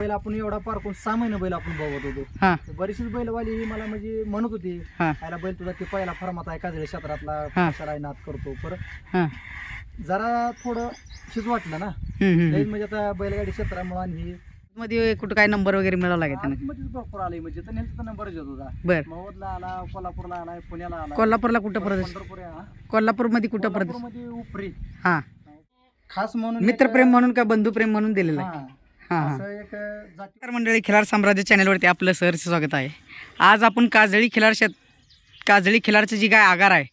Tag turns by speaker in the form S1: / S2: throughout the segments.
S1: बैल आपण एवढा पारखून सहा महिने बैल आपण बघत होतो.
S2: हा.
S1: बरीचशीच बैलवाली ही मला म्हणजे म्हणत होती
S2: हा.
S1: आयला बैल तुझा ते पहिला फर्मात आहे काजळे क्षेत्रातला
S2: हा.
S1: कशाला नाद करतो. पर
S2: हा.
S1: जरा थोडं शिज वाटलं ना.
S2: हम्म, हम्म,
S1: लई
S2: हम्म.
S1: म्हणजे आता बैलगाडी क्षेत्रामुळे आणि हे
S2: मध्ये कुठं काय नंबर वगैरे मिळाला का त्यानं?
S1: आतमध्येच भरपूर आले म्हणजे तर नेमकं नंबरच येत होता.
S2: बर.
S1: आला कोल्हापूरला आला पुण्याला आला.
S2: कोल्हापूरला कुठं प्रदेश
S1: पंढरपूर आहे,
S2: कोल्हापूरमध्ये कुठं
S1: प्रदेशमध्ये उपरी.
S2: हा.
S1: खास म्हणून
S2: मित्रप्रेम म्हणून का बंधुप्रेम म्हणून दिलेलं आहे?
S1: हा.
S2: हा हा.
S1: असं एक जाती
S2: मंडळी खिलार साम्राज्य चॅनलवरती आपलं सहर्ष स्वागत आहे. आज आपण काजळी खिलार शेत काजळी खिलारचं जी काय आगार आहे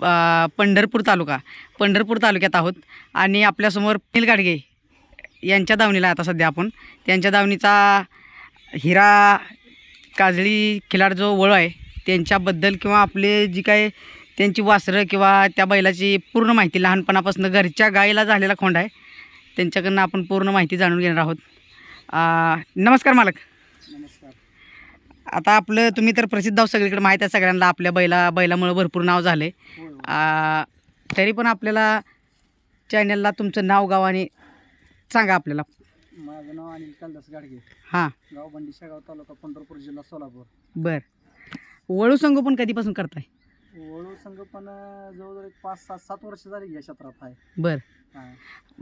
S2: अं, पंढरपूर तालुका पंढरपूर तालुक्यात आहोत. आणि आपल्यासमोर अनिल गाडगे यांच्या दावणीला आहे आता सध्या आपण. त्यांच्या दावणीचा हिरा काजळी खिलार जो वळ आहे त्यांच्याबद्दल किंवा आपले जी काय त्यांची वासरं किंवा त्या बैलाची पूर्ण माहिती लहानपणापासून घरच्या गाईला झालेला खोंड आहे त्यांच्याकडनं आपण पूर्ण माहिती जाणून घेणार आहोत. आ, नमस्कार मालक.
S1: नमस्कार.
S2: आता आपलं तुम्ही तर प्रसिद्ध आहोत सगळीकडे माहीत आहे सगळ्यांना आपल्या बैला बैलामुळे भरपूर नाव झालं. आहे तरी पण आपल्याला चॅनलला तुमचं नाव गाव आणि सांगा आपल्याला.
S1: माझं नाव अनिल कालदास गाडगे.
S2: हां.
S1: गाव बंडी शेगाव तालुका पंढरपूर जिल्हा सोलापूर.
S2: बर. वळू संगोपन कधीपासून करताय?
S1: वळू संगोपन जवळजवळ एक पाच सात सात वर्ष झाली या क्षेत्रात आहे.
S2: बर.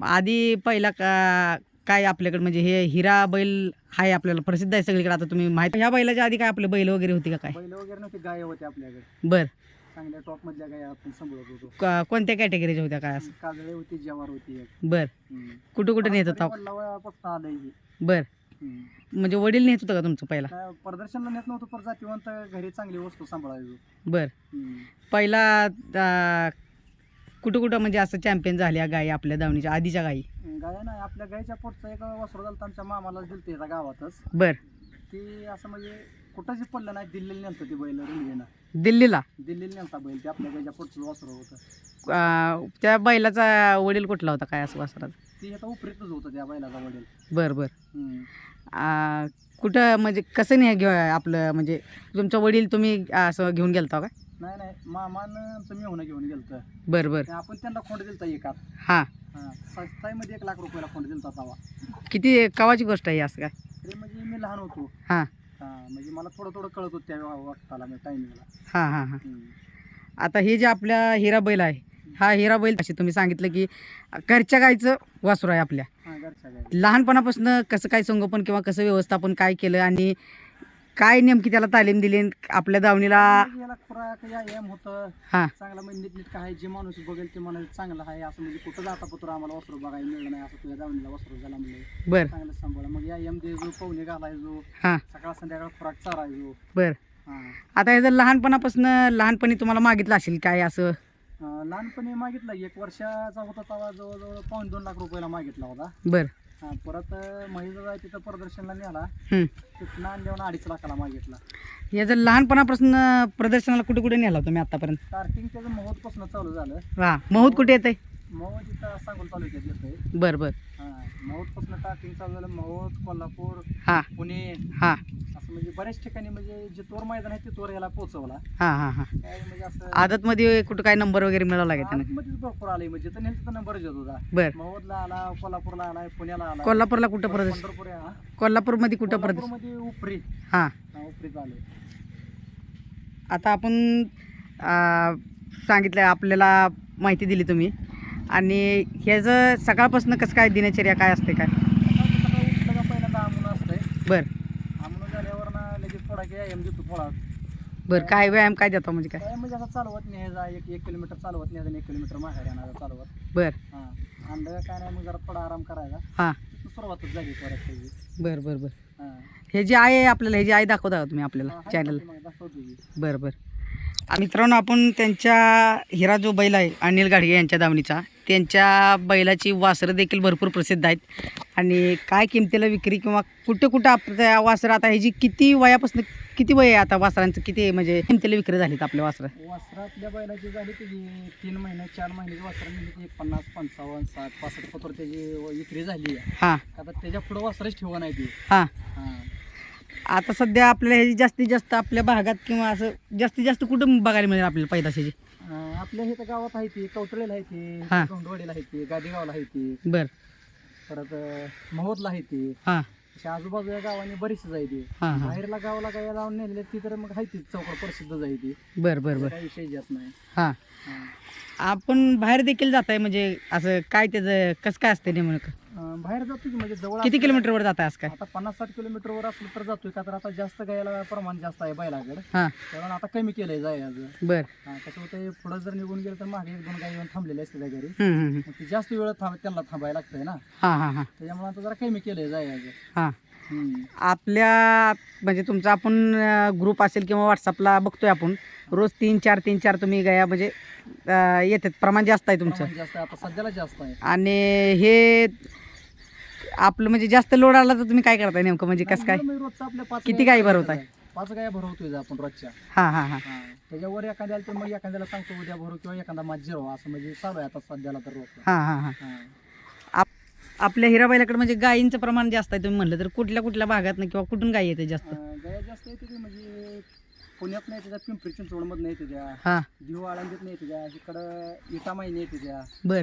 S2: आधी पहिला का काय आपल्याकडे? म्हणजे हे हिरा बैल आहे आपल्याला प्रसिद्ध आहे सगळीकडे. आता तुम्ही माहिती ह्या बैलाच्या आधी काय आपले बैल वगैरे होती का काय?
S1: बैल वगैरे नव्हते गाय होते आपल्याकडे.
S2: बर.
S1: चांगल्या टॉप मधल्या गाय आपण सांभाळत होतो.
S2: क- कोणत्या कॅटेगरीच्या होत्या काय असं?
S1: काजळे होती जवार होती एक.
S2: बर.
S1: हम्म.
S2: कुठं कुठं नेत होता?
S1: वडिलांपासून आलंय हे.
S2: बर.
S1: हम्म.
S2: म्हणजे वडील नेत होतं का तुमचं पहिला?
S1: काय प्रदर्शनला नेत नव्हतं पण जातीवंत घरी चांगली वस्तू सांभाळायचो.
S2: बर.
S1: हम्म.
S2: पहिला आ, कुठं कुठं म्हणजे असं चॅम्पियन झाल्या गायी आपल्या दावणीच्या आधीच्या गायी
S1: गाय नाही आपल्या गायच्या पोटचं एक वासरू झालं आमच्या मामाला दिलते एका गावातच.
S2: बर.
S1: ती असं म्हणजे कुठंच पडलं नाही दिल्लीला नेलतं ती बैल रेल्वेनं
S2: दिल्लीला?
S1: दिल्लीला नेलता बैल ते आपल्या गायच्या पोटचं वासरू होतं.
S2: त्या बैलाचा वडील कुठला होता काय असं वासरात
S1: ती आता उपरीतच होतं त्या बैलाचा वडील.
S2: बर बर.
S1: हम्म.
S2: आ, कुठं म्हणजे कसं नाही घेऊ आपलं म्हणजे तुमचं वडील तुम्ही असं घेऊन गेलता का?
S1: नाही नाही. मामानं आमचं मेहून घेऊन गेलतं.
S2: बर बर.
S1: आपण त्यांना खोंड दिलता एकात.
S2: हां.
S1: हा सस्ताईमध्ये एक लाख रुपयाला खोंड दिलता तवा.
S2: किती कवाची गोष्ट आहे असं काय?
S1: तरी म्हणजे मी लहान होतो.
S2: हां.
S1: हा म्हणजे मला थोडं थोडं कळत होतं त्या वक्ताला म्हणजे टायमिंगला
S2: हां हां हां. आता हे जे आपल्या हिरा बैल आहे हा हिरा बैल असे तुम्ही सांगितलं की घरच्या गायचं वासरू आहे आपल्या.
S1: हा घरच्या
S2: लहानपणापासून कसं काय संगोपन किंवा कसं व्यवस्थापन काय केलं आणि काय नेमकी त्याला तालीम दिली आपल्या दावणीला
S1: याला खुराक होतं.
S2: हां.
S1: चांगला म्हणजे काय जे माणूस बघेल ते म्हणाल चांगलं आहे असं म्हणजे कुठं जाता पत्र आम्हाला वस्त्र बघायला मिळलं नाही असं तुझ्या दावणीला वस्त्र झाला म्हणजे
S2: बर.
S1: चांगलं सांभाळ. मग पाहुणे घालायचो
S2: हां.
S1: सकाळ संध्याकाळ खुराक चारायचो.
S2: बर.
S1: हा.
S2: आता हे जर लहानपणापासून लहानपणी तुम्हाला मागितलं असेल काय असं?
S1: अं, लहानपणी मागितला. एक वर्षाचा होता तेव्हा जवळजवळ पाऊण दोन लाख रुपयाला मागितला होता.
S2: बर.
S1: हा, परत महिला तिथं प्रदर्शनला नेला.
S2: हं.
S1: तिथनं आणल्यावर अडीच लाखाला मागितला.
S2: जर लहानपणापासून प्रदर्शनाला कुठे कुठे नेला तुम्ही आतापर्यंत?
S1: स्टार्टिंग त्याचं महोदपासून चालू झालं.
S2: हा महूत कुठे येते
S1: महोद इथं सांगोल तालुक्यात येतंय.
S2: बर बर.
S1: हा महोदपासून स्टार्टिंग चालू झालं महोद कोल्हापूर
S2: हा.
S1: पुणे.
S2: हा.
S1: म्हणजे बऱ्याच ठिकाणी म्हणजे जे तोर मैदान आहे ते तोर याला पोहोचवला.
S2: हा हा हा.
S1: काय म्हणजे असं
S2: आदतमध्ये कुठं काय नंबर वगैरे मिळाला का त्यानं?
S1: आतमध्येच भरपूर आले म्हणजे तर नेमकं नंबर येत होता.
S2: बर.
S1: महोदला आला कोल्हापूरला आला पुण्याला आला.
S2: कोल्हापूरला कुठं प्रदेश
S1: पंढरपूर आहे हा.
S2: कोल्हापूरमध्ये कुठं प्रदेश
S1: कोल्हापूरमध्ये उपरी.
S2: हा.
S1: हा, उपरीत आले.
S2: आता आपण आ, सांगितलं आपल्याला माहिती दिली तुम्ही. आणि ह्याचं सकाळपासून कसं काय दिनचर्या काय असते काय?
S1: सकाळी सकाळी उठलं का पहिल्यांदा आमून असतंय
S2: बर
S1: आमून झाल्यावर ना लगेच थोडा की एम देतो थोडा.
S2: बर काय व्यायाम काय देतो म्हणजे काय?
S1: काय म्हणजे असं चालवत न्यायचा एक एक किलोमीटर चालवत न्यायचा आणि एक किलोमीटर माहेर येणार चालवत.
S2: बर.
S1: हां. काय नाही मग जरा थोडा आराम करायचा.
S2: हां.
S1: तिथून सुरुवातच झाली परत त्याची
S2: बर बर बर.
S1: हां.
S2: हे जे आहे आपल्याला हे जे आहे दाखवता का तुम्ही आपल्याला चॅनल
S1: दाखवतो की.
S2: बरं बरं. आ, मित्रांनो आपण त्यांच्या हिरा जो बैल आहे अनिल गाडगे यांच्या दावणीचा त्यांच्या बैलाची वासरं देखील भरपूर प्रसिद्ध आहेत. आणि काय किमतीला विक्री किंवा कुठं कुठं आपल्या वासरं आता ह्याची किती वयापासून किती वय आहे आता वासरांचं? किती म्हणजे किमतीला विक्री झालीत आपल्या वासरं?
S1: वस्त्रातल्या बैलाची झाली त्याची तीन महिने चार महिन्याची वस्त्र म्हणजे पन्नास पंचावन्न साठ पासष्ट पत्र त्याची विक्री झाली
S2: हां.
S1: आता त्याच्या पुढं वस्त्रच ठेवा नाही ती.
S2: हां.
S1: हां.
S2: आता सध्या आपल्याला ह्याची जास्तीत जास्त आपल्या भागात किंवा असं जास्तीत जास्त कुठं बघायला मिळेल आपल्याला पैदाशाची
S1: आपल्या इथं गावात आहे ती कवटळेला आहे ती
S2: हां.
S1: धोंडवाडीला आहे ती गादेगावला आहे ती.
S2: बरं.
S1: परत अं, महोदला आहे ती.
S2: हां.
S1: अशा आजूबाजूच्या गावांनी बरीचशी
S2: हां हां.
S1: बाहेरला गावाला गाय लावून नेलेले ती तर मग आहे ती चौकड प्रसिद्ध जायची
S2: बरं बरं बरं.
S1: काही विषय येत नाही.
S2: हां.
S1: हां.
S2: आपण बाहेर देखील जात आहे म्हणजे असं काय त्याचं कसं काय असते नेमकं?
S1: अं, बाहेर जातो की म्हणजे जवळ
S2: किती
S1: असलं-
S2: किलोमीटरवर जात आहे असं काय?
S1: आता पन्नास साठ किलोमीटरवर असलं तर जातोय का? तर आता जास्त गायला प्रमाण जास्त आहे बैलाकडे.
S2: हां.
S1: कारण आता कमी केलंय जायचं
S2: बरं.
S1: हा कसं होतं पुढं जर निघून गेलं तर मागे एक दोन गाय येऊन थांबलेले असते त्या घरी.
S2: हम्म, हम्म, हम्म.
S1: मग ती जास्त वेळ थांब त्यांना थांबायला लागतंय ना.
S2: हां हां हां.
S1: त्याच्यामुळे आता जरा कमी केलंय जायचं
S2: हां.
S1: हम्म.
S2: आपल्या म्हणजे तुमचा आपण ग्रुप असेल किंवा व्हॉट्सअपला बघतोय आपण रोज तीन चार तीन चार तुम्ही गया म्हणजे अं, येतात. प्रमाण जास्त आहे तुमचं.
S1: प्रमाण जास्त आहे. आता सध्याला जास्त आहे.
S2: आणि हे आपलं म्हणजे जास्त लोड आला तर तुम्ही काय करताय नेमकं? म्हणजे कसं काय?
S1: नाही, रोजचं आपल्या पाच
S2: किती
S1: गाया
S2: गायी भरवताय?
S1: पाच गाया भरवतोय आपण रोजच्या.
S2: हां हां हां.
S1: हा. त्याच्यावर एखाद्याला तर मग एखाद्याला सांगतो उद्या भरू किंवा एखादा माझ जिरो असं म्हणजे चालू आहे आता सध्याला तर रोज
S2: हां हां हां. आपल्या हिराबाईलाकडे म्हणजे गायींचं प्रमाण जास्त आहे तुम्ही म्हणलं तर कुठल्या कुठल्या भागात किंवा कुठून गायी येते जास्त?
S1: गाया जास्त येते ती म्हणजे पुण्यात नाही त्याच्या पिंपरी चिंचवडमधून येते त्या
S2: हां.
S1: दिव आळंदीत नाही येते त्या इकडं इटामाईने येते त्या.
S2: बर.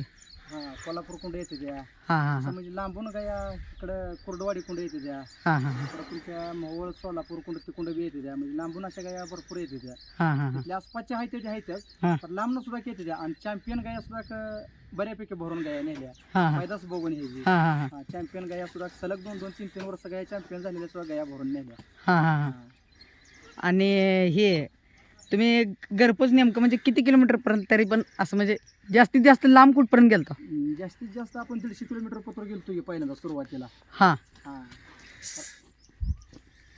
S1: कोल्हापूर कुंड येते
S2: हां हां हां.
S1: म्हणजे लांबून गाया इकडं कुर्डवाडी कुंड येते
S2: हां हां हां.
S1: इकडं तुमच्या मोहोळ सोलापूर कुंड ते कुंड बी येते त्या. म्हणजे लांबून अशा गाया भरपूर येते त्या.
S2: हां हां हां.
S1: आपल्या आसपासच्या आहेत त्या आहेतच
S2: हां.
S1: पण लांबनं सुद्धा येते त्या. आणि चॅम्पियन गाया सुद्धा क- बऱ्यापैकी भरून गाया नेल्या.
S2: हां हां.
S1: फायदाच बघून
S2: हां हां हां
S1: चॅम्पियन गाया सुद्धा सलग दोन दोन तीन तीन वर्ष गाया चॅम्पियन झालेल्या सुद्धा गाया भरून नेल्या.
S2: हां हां हां.
S1: हा.
S2: आणि हे तुम्ही घरपोच नेमकं म्हणजे किती किलोमीटरपर्यंत तरी पण असं म्हणजे जास्तीत जास्त लांब कुठपर्यंत गेलतो?
S1: जास्तीत जास्त आपण दीडशे किलोमीटर पत्र गेलतो की पहिल्यांदा सुरुवातीला.
S2: हां.
S1: हा.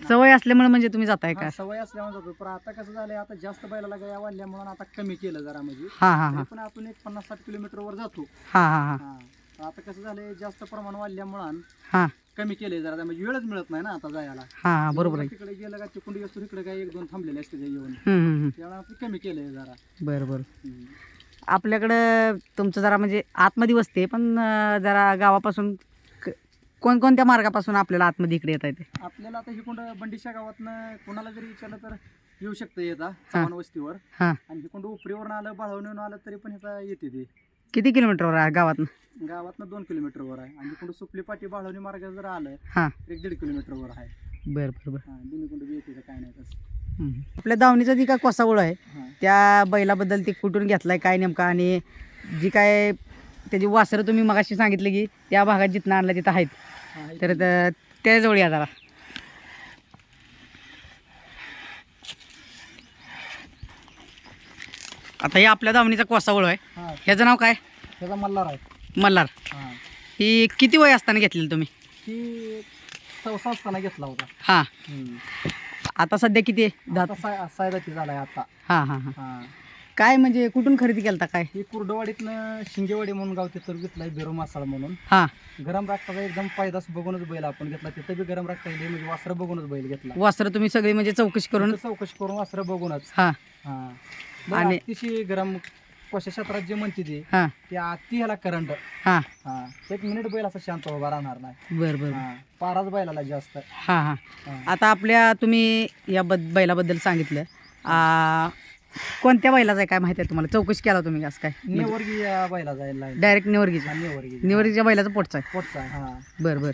S2: सवय असल्यामुळे म्हणजे तुम्ही जाताय
S1: हा,
S2: का?
S1: सवय असल्यामुळे जातो पण आता कसं झालंय आता जास्त बैलाला गाया वाढल्यामुळे आता कमी केलं जरा म्हणजे.
S2: हां हां
S1: तरी
S2: हां
S1: पण आपण एक पन्नास साठ किलोमीटर वर जातो.
S2: हां हां हां.
S1: हा. आता कसं झालंय जास्त प्रमाण वाढल्यामुळं
S2: हां.
S1: कमी केलंय जरा म्हणजे वेळच मिळत नाही ना आता जायला.
S2: हां हां बरोबर आहे.
S1: तिकडे गेलं का तिकडे तिकडे काय एक दोन थांबलेले असते ते येऊन.
S2: हम्म, हम्म, हम्म.
S1: त्यामुळे आपण कमी केलंय जरा.
S2: बरं बरं
S1: हम्म.
S2: आपल्याकडं तुमचं जरा म्हणजे आतमध्ये वसते पण अं, जरा गावापासून क- कोणकोणत्या मार्गापासून आपल्याला आतमध्ये इकडे येता येते?
S1: आपल्याला आता हिकुंड बंडीच्या गावातनं कोणाला जरी विचारलं तर येऊ शकतं येता चव्हाण वस्तीवर.
S2: हां.
S1: आणि हिकुंड उपरीवरून आलं बाळवणीवरून आलं तरी पण ह्याचा येते ते.
S2: किती किलोमीटरवर आहे गावातनं?
S1: गावातनं दोन किलोमीटरवर आहे. आणि हिकुंड सुपली पाटी बाळवणी मार्ग जर आलं
S2: हां.
S1: एक दीड किलोमीटरवर आहे.
S2: बरं बरं बरं.
S1: हां दोन्ही बी येते काय नाही तसं.
S2: हम्म. आपल्या दावणीचा जी काय कोसावळ आहे
S1: हां.
S2: त्या बैलाबद्दल ते कुठून घेतलाय काय नेमका? आणि जी काय त्याची वासरं तुम्ही मगाशी सांगितले की त्या भागात जिथनं आणलं तिथं आहेत.
S1: हां
S2: तर त्याजवळ या जरा. आता हे आपल्या दावणीचा कोसावळ आहे.
S1: हां.
S2: ह्याचं नाव काय?
S1: त्याचा मल्हार आहे.
S2: मल्हार.
S1: हां.
S2: ही किती वय असताना घेतलेली तुम्ही?
S1: ती चौसा असताना घेतला होता.
S2: हां.
S1: हम्म.
S2: आता सध्या किती आहे? दात?
S1: आता साय सायदाती झालाय आता.
S2: हां हां हां.
S1: हां.
S2: काय म्हणजे कुठून खरेदी केलता काय?
S1: ही कुर्डवाडीतनं शिंगेवाडी म्हणून गाव तिथं घेतलाय बेरो मासाळ म्हणून.
S2: हां.
S1: गरम राखताचा एकदम पायदास बघूनच बैल आपण घेतला. तिथं बी गरम राखता येईल म्हणजे वासरं बघूनच बैल घेतला.
S2: वासरं तुम्ही सगळी म्हणजे चौकशी करून
S1: तिथं चौकशी करून वासरं बघूनच.
S2: हां.
S1: हा.
S2: आणि-
S1: आणि अतिशय गरम कशा क्षेत्रात जे म्हणते ते
S2: हां.
S1: ते अति ह्याला करंट
S2: हां.
S1: हा. एक मिनिट बैल असा शांत उभा राहणार नाही.
S2: बरं बरं.
S1: हा. पाराच बैलाला जास्त.
S2: हां हां.
S1: हा.
S2: आता आपल्या तुम्ही या बद बैलाबद्दल सांगितलं. आ, कोणत्या बैलाचं आहे काय माहिती आहे तुम्हाला? चौकशी केला तुम्ही असं काय?
S1: नेवर्गी या बैला जायला
S2: डायरेक्ट निवर्गीचा
S1: नेवर्गी
S2: निवर्गीच्या. बैलाचा पोटचा आहे.
S1: पोटचा हा.
S2: बरं बरं.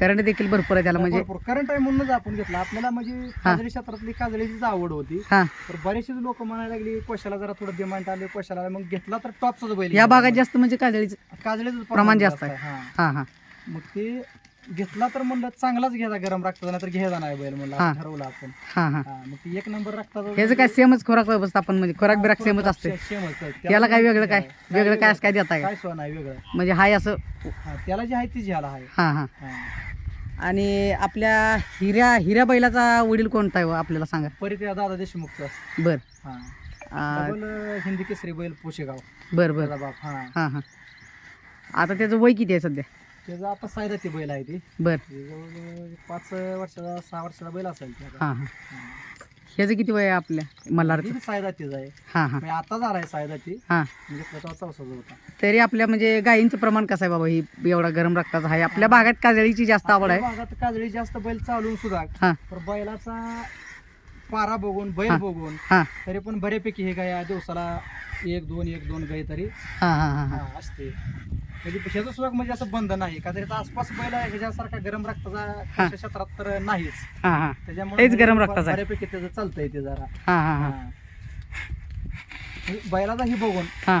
S2: करंट देखील भरपूर आहे त्याला म्हणजे.
S1: करंट आहे म्हणूनच आपण घेतला. आपल्याला म्हणजे काजळी क्षेत्रातली काजळीचीच आवड होती.
S2: हां.
S1: तर बरेचसे लोक म्हणायला लागली कोशाला जरा थोडं डिमांड आले कोशाला? मग घेतला तर टॉपचाच बैल
S2: या भागात जास्त म्हणजे काजळीचं
S1: काजळीच
S2: प्रमाण जास्त आहे.
S1: हा.
S2: हां हां.
S1: मग ते घेतला तर म्हणलं चांगलाच घ्यायचा गरम नाही तर घ्यायचा नाही बैल म्हणलं ठरवलं आपण.
S2: हां हां.
S1: हा, मग ती एक नंबर रक्ताचा
S2: ह्याचं काय सेमच खोराक व्यवस्थापन म्हणजे खोराक बिराक सेमच असते त्याला काय वेगळं काय? वेगळं काय असं काय देता काय?
S1: काय सोय नाही वेगळं.
S2: म्हणजे हाय असं?
S1: हा, त्याला जे आहे ती घ्यायला आहे.
S2: हां हां.
S1: हा.
S2: आणि आपल्या हिऱ्या हिऱ्या बैलाचा वडील कोणता आहे हो? आपल्याला सांगा.
S1: परत या दादा देशमुखचा.
S2: बर.
S1: हा. हिंदी केसरी बैल पोशेगाव.
S2: बर बर.
S1: बाप हा.
S2: हां हां. आता त्याचं वय किती आहे सध्या?
S1: त्याचा आता सायदाती बैल आहे ती.
S2: बर.
S1: ते पाच वर्षाचा सहा वर्षाचा बैल असेल.
S2: हां. हां. ह्याचं किती वय आहे आपल्या? मल्हारचं?
S1: सायदातीच आहे.
S2: हां हां.
S1: म्हणजे आता झालाय सायदाती
S2: हां.
S1: म्हणजे चौसाचा होता.
S2: तरी आपल्या म्हणजे गायींचं प्रमाण कसं आहे बाबा? ही एवढा गरम रक्ताचा आहे. आपल्या भागात काजळीची जास्त आवड आहे.
S1: भागात काजळी जास्त बैल चालून सुद्धा.
S2: हां.
S1: तर बैलाचा पारा बघून बैल. बघून
S2: हां.
S1: तरी पण बऱ्यापैकी हे गाय दिवसाला एक दोन एक दोन गाय तरी
S2: हां हां हां हां.
S1: हा, असते. म्हणजे ह्याचं सुद्धा म्हणजे असं बंद नाही. का त्याच्या आसपास बैल आहे, ह्याच्यासारखा गरम रक्ताचा क्षेत्रात तर नाहीच.
S2: हां हां.
S1: त्याच्यामुळे
S2: तेच गरम रक्ताचं आहे.
S1: बऱ्यापैकी त्याचं चालतंय ते जरा.
S2: हां हां हां.
S1: हा. हे बैलाचा ही बघून.
S2: हां.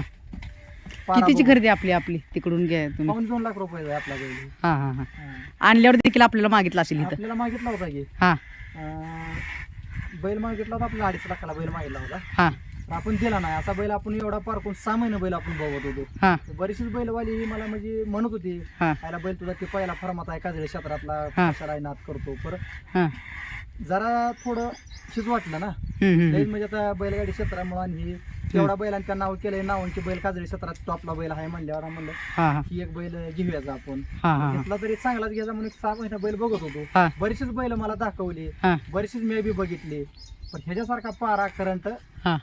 S1: पारा
S2: कितीची
S1: बघून.
S2: खरेदी आपली आपली? तिकडून घ्या तुम्ही.
S1: पाऊण दोन लाख रुपये आहे आपला बैल.
S2: हां हां हां.
S1: हा.
S2: आणल्यावर देखील आपल्याला मागितलं असेल इथं?
S1: आपल्याला मागितला होता की.
S2: हां.
S1: अं, बैल मागितला होता आपल्याला अडीच लाखाला बैल मागितला होता.
S2: हां.
S1: आपण दिला नाही. असा बैल आपण एवढा पारखून सहा महिने बैल आपण बघत होतो.
S2: हां.
S1: बरीचशीच बैलवाली ही मला म्हणजे म्हणत होती
S2: हां.
S1: आयला बैल तुझा ते पहिला फर्मात आहे काजळे क्षेत्रातला
S2: हा.
S1: कशाला नाद करतो. पर
S2: हां.
S1: जरा थोडं शिज वाटलं ना.
S2: हम्म, हम्म,
S1: लई
S2: हम्म.
S1: म्हणजे आता बैलगाडी क्षेत्रामुळे आणि ही तेवढा बैलांचं नाव केलंय नावांची बैल काजळी क्षेत्रात टॉपला बैल आहे म्हणल्यावर म्हणलं
S2: हां हां.
S1: ही एक बैल घेऊयाचा आपण.
S2: हां हां
S1: घेतला तरी चांगलाच घ्यायचा म्हणून सहा महिना बैल बघत होतो.
S2: हां.
S1: बरीचशीच बैल मला दाखवली
S2: हां.
S1: बरीचशीच मी बी बघितली. पण ह्याच्यासारखा पारा करंट
S2: हां.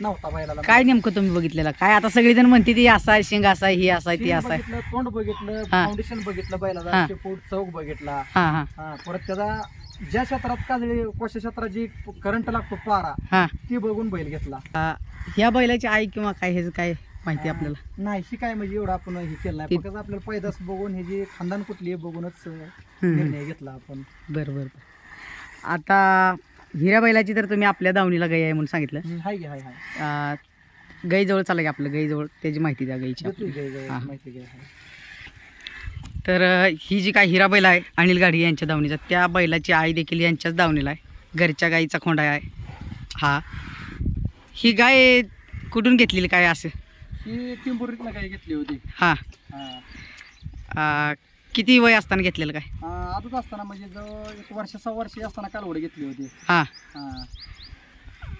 S1: नव्हता बैलाला.
S2: काय नेमकं तुम्ही बघितलेलं? काय आता सगळेजण म्हणते ती असा आहे शिंग असा आहे ही असा आहे ती
S1: सीन
S2: असा आहे.
S1: बघितलं तोंड बघितलं
S2: हा.
S1: फाउंडेशन बघितलं
S2: हा.
S1: बैलाचा चौक बघितला.
S2: हां हां.
S1: हा परत त्याचा ज्या क्षेत्रात काजळी कोशा क्षेत्रात जी करंट लागतो पारा
S2: हां.
S1: ती बघून बैल घेतला.
S2: आ, ह्या बैलाची आई किंवा काय ह्याचं काय माहिती आपल्याला?
S1: नाही ही काय म्हणजे एवढं आपण हे केलं नाही. फक्त आपल्याला पैदास बघून हे जी खानदान कुठली आहे बघूनच अं,
S2: हम्म.
S1: निर्णय घेतला आपण.
S2: बरं बरं बरं. आता हिऱ्या बैलाची तर तुम्ही आपल्या दावणीला गाई आहे म्हणून सांगितलं.
S1: हाय घे हाय हाय.
S2: आ, गाईजवळ चाला की आपलं गाईजवळ त्याची माहिती द्या गाईची
S1: देतोय
S2: हा.
S1: माहिती
S2: तर अ, ही जी काय हिरा बैल आहे अनिल गाडी यांच्या दावणीचा त्या बैलाची आई देखील यांच्याच दावणीला आहे. घरच्या गाईचा खोंडा आहे. हा. ही गाय कुठून घेतलेली काय असं?
S1: ही टिंबुरीतनं घेतली होती.
S2: हां.
S1: हा.
S2: किती वय असताना घेतलेलं काय?
S1: आजच असताना म्हणजे जवळ एक वर्ष सहा वर्ष असताना कालवड घेतली होती.
S2: हां.
S1: हा.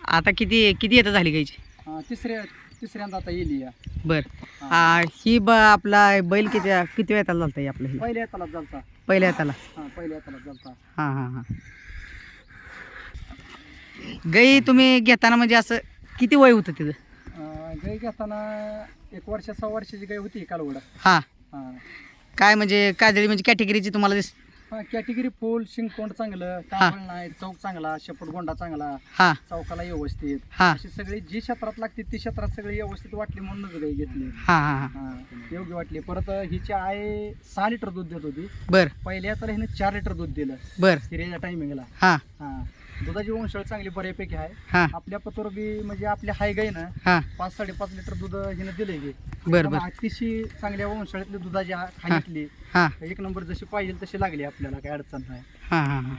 S2: आता किती किती येतं झाली गाईची
S1: अं, तिसऱ्या तिसऱ्यांदा आता येईल या
S2: बरं. आ, ही ब आपला बैल किती किती वेळा झालं होतं आपलं ही?
S1: पहिल्या येताला चालता.
S2: पहिल्या येताला
S1: हा पहिल्या येताला चालता.
S2: हां हां हां. गाई तुम्ही घेताना म्हणजे असं किती वय होतं तिथं?
S1: गाय घेताना एक वर्ष सहा वर्षाची गाय होती कालवड.
S2: हां.
S1: हा.
S2: काय म्हणजे काजळी म्हणजे कॅटेगरीची तुम्हाला दिस
S1: हा कॅटेगरी फुल शिंगतोंड चांगलं कांबळ नाही चौक चांगला शेपट गोंडा चांगला
S2: हां.
S1: चौकाला व्यवस्थित.
S2: हां.
S1: अशी सगळी जी क्षेत्रात लागते ती क्षेत्रात सगळी व्यवस्थित वाटली म्हणूनच गाई घेतली.
S2: हां हां हां.
S1: हा योग्य वाटली. परत हिची आई सहा लिटर दूध देत होती.
S2: बरं.
S1: पहिल्या तर हिने चार लिटर दूध दिलं.
S2: बरं.
S1: हिरेच्या टायमिंगला
S2: हां.
S1: हा. दुधाची वंशळ चांगली बऱ्यापैकी आहे.
S2: हां.
S1: आपल्या पतोर बी म्हणजे आपल्या हाय गाई ना
S2: हां.
S1: पाच साडेपाच लिटर दूध हिनं दिलंय की
S2: बरं बरं.
S1: अतिशय चांगल्या वंशाळ्यातली दुधाची हा- खाण्यातली
S2: हां.
S1: एक नंबर जशी पाहिजे तशी लागली आपल्याला काही अडचण नाही.
S2: हां हां हां.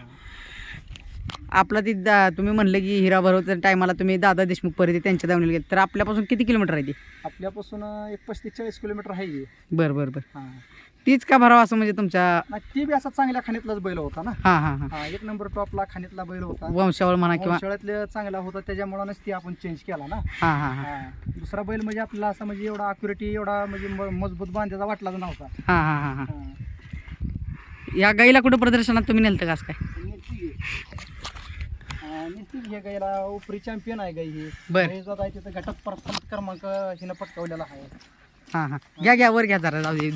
S2: आपला ती दा तुम्ही म्हणलं की हिरा भरवत्या टायमाला तुम्ही दादा देशमुख परत त्यांच्या दावणीला गेले. तर आपल्यापासून किती किलोमीटर आहे ती?
S1: आपल्यापासून एक पस्तीस चाळीस किलोमीटर आहे की.
S2: बरं बरं बरं.
S1: हा.
S2: तीच का भरावं असं म्हणजे तुमच्या
S1: ती बी असा चांगल्या खाणीतलाच बैल होता ना.
S2: हां हां हां.
S1: हा एक नंबर टॉपला खाणीतला बैल होता.
S2: वंशावळ म्हणा किंवा
S1: वंशाळ्यातले चांगला होता त्याच्यामुळेच ती आपण चेंज केला ना.
S2: हां हां हां.
S1: हा. दुसरा बैल म्हणजे आपल्याला असं म्हणजे एवढा अक्युरेटी एवढा म्हणजे म- मजबूत बांधायचा वाटलाच नव्हता.
S2: हां हां हां हां.
S1: हा.
S2: या गाईला कुठं प्रदर्शनात तुम्ही नेलतं का असं काय.
S1: हा, गाईला उपरी चॅम्पियन आहे गाई ही.
S2: बरं.
S1: गाई जात आहे तिथं घटक प्रथम क्रमांक हिनं पटकावलेला आहे.
S2: हां हां. घ्या घ्या वर घ्या जरा जाऊ दे.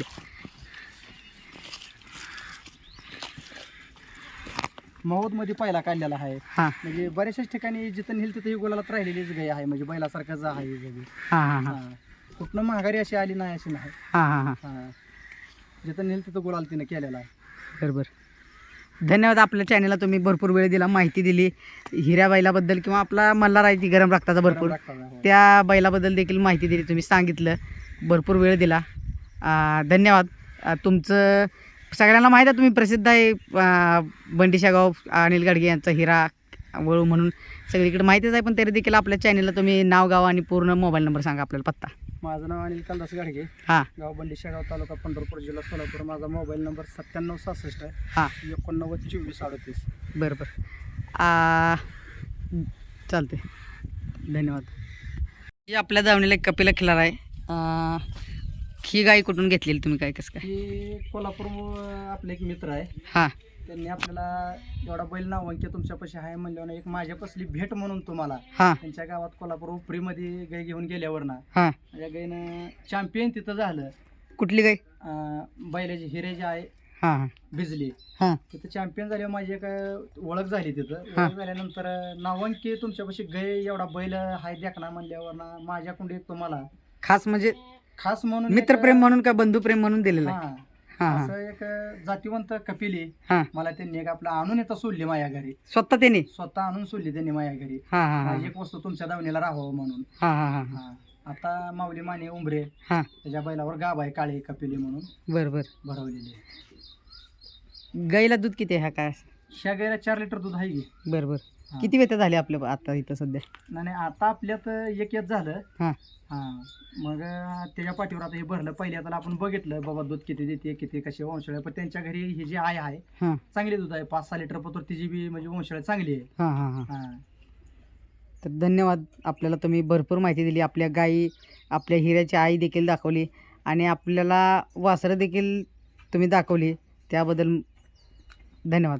S1: महोदमध्ये पहिला काढलेला आहे.
S2: हां.
S1: म्हणजे बऱ्याचशाच ठिकाणी जिथं नेल तिथं ही गुलालात राहिलेलीच गाय आहे. म्हणजे बैलासारखंच आहे ही गाई.
S2: हां हां हां.
S1: हा. कुठनं महागारी अशी आली नाही अशी नाही.
S2: हां हां हां.
S1: हा. जिथं नेल तिथं गुलाल तिनं केलेला आहे.
S2: बरं बरं धन्यवाद आपल्या चॅनलला तुम्ही भरपूर वेळ दिला माहिती दिली. हिऱ्या बैलाबद्दल किंवा आपला मल्हार आहे ती गरम रक्ताचा भरपूर.
S1: आहे.
S2: त्या बैलाबद्दल देखील माहिती दिली तुम्ही सांगितलं. भरपूर वेळ दिला. आ, धन्यवाद. आ, तुमचं सगळ्यांना माहीत आहे तुम्ही प्रसिद्ध आहे आ, बंडीशागाव अनिल गाडगे यांचा हिरा वळू म्हणून. सगळीकडे माहितीच आहे पण तरी देखील आपल्या चॅनलला तुम्ही नाव गाव आणि पूर्ण मोबाईल नंबर सांगा आपल्याला पत्ता.
S1: माझं नाव अनिल कालदास गाडगे.
S2: हां.
S1: गाव बंडी शेगाव तालुका पंढरपूर जिल्हा सोलापूर. माझा मोबाईल नंबर सत्त्याण्णव सहासष्ट आहे.
S2: हां.
S1: एकोणनव्वद चोवीस अडतीस.
S2: बरं बरं. चालते धन्यवाद. ही आपल्या दावणीला एक कपिला खिलार आहे. ही गाय कुठून घेतलेली तुम्ही काय कसं काय?
S1: कोल्हापूर आपले एक मित्र आहे.
S2: हां.
S1: त्यांनी आपल्याला एवढा बैल नाव अंक्य तुमच्यापाशी आहे म्हणल्यावर एक माझ्यापासली भेट म्हणून तुम्हाला.
S2: हां.
S1: त्यांच्या गावात कोल्हापूर उपरीमध्ये गाय घेऊन गेल्यावर ना
S2: हां.
S1: माझ्या गायनं चॅम्पियन तिथं झालं.
S2: कुठली गाय
S1: अं, बैलाची हिरे जे आहे
S2: हां हां.
S1: भिजली
S2: हां.
S1: तिथं चॅम्पियन झाल्यावर माझी एक ओळख झाली तिथं.
S2: हा.
S1: ओळख झाल्यानंतर नावांकी तुमच्यापाशी गाय एवढा बैल हाय देखना म्हणल्यावर ना माझ्याकडून एक तुम्हाला
S2: खास म्हणजे
S1: खास म्हणून
S2: मित्रप्रेम म्हणून का बंधुप्रेम म्हणून दिलेलं आहे?
S1: हा. असं एक जातीवंत कपिल
S2: हां.
S1: मला त्यांनी एक आपलं आणून येतं सोडली माझ्या घरी.
S2: स्वतः त्याने?
S1: स्वतः आणून सोडली त्यांनी माझ्या घरी.
S2: हां हां हां
S1: एक वस्तू तुमच्या दावणीला राहावं म्हणून.
S2: हां हां हां
S1: हा. आता माऊली माने उंबरे.
S2: हां.
S1: त्याच्या बैलावर गाभ आहे काळे कपिली म्हणून.
S2: बरं बरं.
S1: भरवलेली
S2: गाईला दूध किती आहे हा काय?
S1: ह्या गायला चार लिटर दूध आहे की.
S2: बरं बरं.
S1: हा.
S2: किती वेळ झाले आपल्या आता इथं सध्या?
S1: नाही नाही, आता आपल्यात एक येत झालं.
S2: हां.
S1: हा. मग त्याच्या पाठीवर आता हे भरलं. पहिले आता आपण बघितलं बाबा दूध किती देते किती कशी वंशाळ पण त्यांच्या घरी ही जी आय आहे
S2: हां.
S1: चांगली दूध आहे. पाच सहा लिटर पत्र तिची बी म्हणजे वंशाळ चांगली आहे.
S2: हां हां हां.
S1: हा.
S2: तर धन्यवाद आपल्याला तुम्ही भरपूर माहिती दिली. आपल्या गाई आपल्या हिऱ्याची आई देखील दाखवली. आणि आपल्याला वासरं देखील तुम्ही दाखवली. त्याबद्दल धन्यवाद.